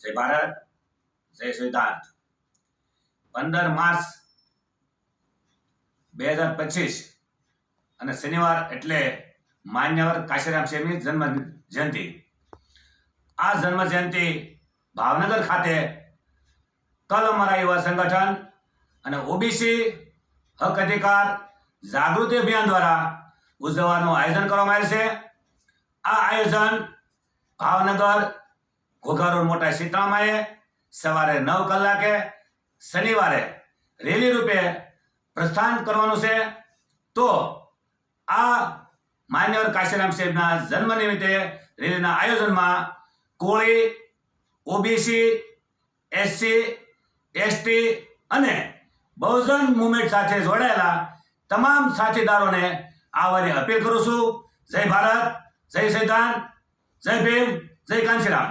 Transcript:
જય ભારત, જય સિદ્ધાર્થ. પંદર માર્ચ બે હજાર પચીસ અને શનિવાર એટલે માન્યવર કાશીરામ શેઠની જન્મ જયંતિ. આ જન્મ જયંતિ ભાવનગર ખાતે કલ અમારા યુવા સંગઠન અને ઓબીસી હક અધિકાર જાગૃતિ અભિયાન દ્વારા ઉજવવાનું આયોજન કરવામાં આવ્યું છે. આ આયોજન ભાવનગર ઘોઘા રોડ મોટા સીતામાએ સવારે નવ કલાકે શનિવારે રેલી રૂપે પ્રસ્થાન કરવાનું છે. તો આ માન્યવર કાશીરામ સાહેબના જન્મ નિમિત્તે રેલીના આયોજનમાં કોળી, ઓબીસી, એસસી, એસટી અને બહુજન મુવમેન્ટ સાથે જોડાયેલા તમામ સાથીદારોને આવવાની અપીલ કરું છું. જય ભારત, જય સૈદાન, જય ભીમ, જય કાંચીરામ